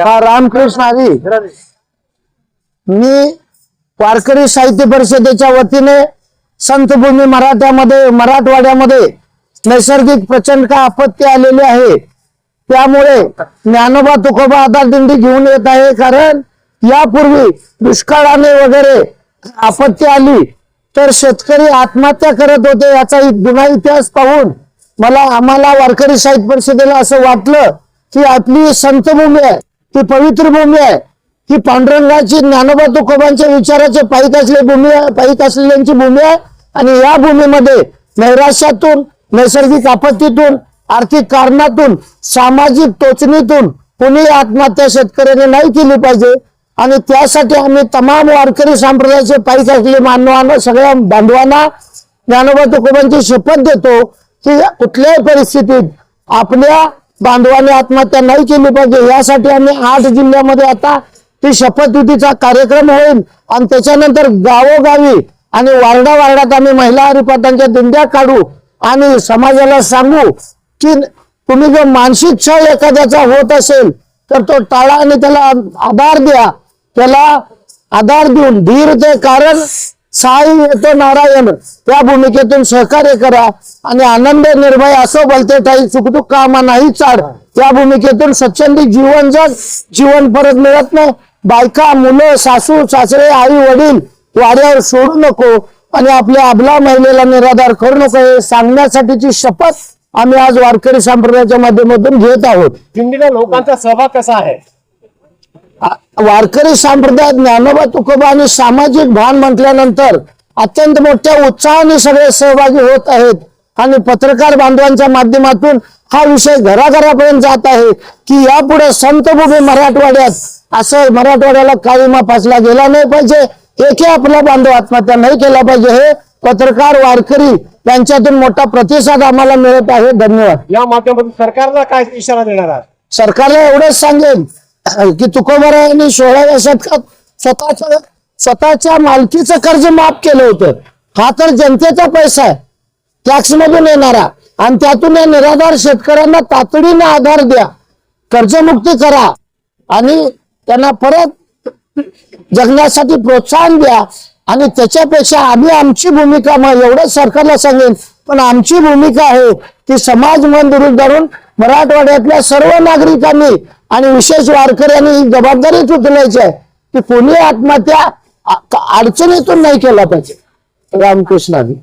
हा रामकृष्ण हरी मी वारकरी साहित्य परिषदेच्या वतीने संतभूमी मराठ्यामध्ये मराठवाड्यामध्ये नैसर्गिक प्रचंड का आपत्ती आलेली आहे. त्यामुळे ज्ञानोबा तुकोबा आधार दिंडी घेऊन येत आहे कारण यापूर्वी दुष्काळाने वगैरे आपत्ती आली तर शेतकरी आत्महत्या करत होते याचा जुना इतिहास पाहून मला आम्हाला वारकरी साहित्य परिषदेला असं वाटलं की आपली संतभूमी आहे. ती पवित्र भूमी आहे. ही पांडुरंगाची ज्ञानोबा तुकोबांच्या विचाराचे पाहित असलेली भूमी आहे पाहित असलेल्यांची भूमी आहे. आणि या भूमीमध्ये नैराश्यातून नैसर्गिक आपत्तीतून आर्थिक कारणातून सामाजिक टोचणीतून कुणी आत्महत्या शेतकऱ्याने नाही केली पाहिजे. आणि त्यासाठी आम्ही तमाम वारकरी संप्रदायाचे पाहिजे असलेले मानवांना सगळ्या बांधवांना ज्ञानोबा तुकोबांची शपथ देतो की कुठल्याही परिस्थितीत आपल्या बांधवाने आत्महत्या नाही केली पाहिजे. यासाठी आम्ही आठ जिल्ह्यामध्ये आता ती शपथविधीचा कार्यक्रम होईल. आणि त्याच्यानंतर गावोगावी आणि वार्डा वार्डात आम्ही महिला हरिपाठांच्या दिंड्या काढू. आणि समाजाला सांगू की तुम्ही जर मानसिक छळ एखाद्याचा होत असेल तर तो टाळा आणि त्याला आधार द्या. त्याला आधार देऊन धीर दे. कारण साई येतो नारायण त्या भूमिकेतून सहकार्य करा आणि आनंद निर्भय असो बलते ठाई चुकटूक कामा नाही चाड त्या भूमिकेतून स्वच्छंदी जीवन जग जीवन परत मिळत नाही. बायका मुलं सासू सासरे आई वडील वाड्यावर सोडू नको आणि आपल्या अबला महिलेला निराधार करू नको. हे सांगण्यासाठीची शपथ आम्ही आज वारकरी संप्रदायाच्या माध्यमातून घेत आहोत. दिंडीला लोकांचा सहभाग कसा आहे? वारकरी संप्रदायात ज्ञानोबा तुकोबा आणि सामाजिक भान म्हटल्यानंतर अत्यंत मोठ्या उत्साहाने सगळे सहभागी होत आहेत. आणि पत्रकार बांधवांच्या माध्यमातून हा विषय घराघरापर्यंत जात आहे की यापुढे संतभूमी मराठवाड्यात असं मराठवाड्याला काळीमा फासला गेला नाही पाहिजे. एकही आपला बांधव आत्महत्या नाही केला पाहिजे हे पत्रकार वारकरी यांच्यातून मोठा प्रतिसाद आम्हाला मिळत आहे. धन्यवाद. या माध्यमातून सरकारला काय इशारा देणार आहात? सरकारला एवढंच सांगेन की तुकोबारायांनी सोळाव्या शतकात स्वतःच्या स्वतःच्या मालकीचं कर्ज माफ केलं होतं. हा तर जनतेचा पैसा आहे. टॅक्स मधून येणारा. आणि त्यातून या निराधार शेतकऱ्यांना तातडीने आधार द्या. कर्जमुक्ती करा. आणि त्यांना परत जगण्यासाठी प्रोत्साहन द्या. आणि त्याच्यापेक्षा आम्ही आमची भूमिका मग एवढंच सरकारला सांगेन पण आमची भूमिका आहे की समाज मन दुरुस्त धरून मराठवाड्यातल्या सर्व नागरिकांनी आणि विशेष वारकऱ्यांनी ही जबाबदारीच उचलायची आहे की कोणी आत्महत्या अडचणीतून नाही केला पाहिजे. रामकृष्णाने.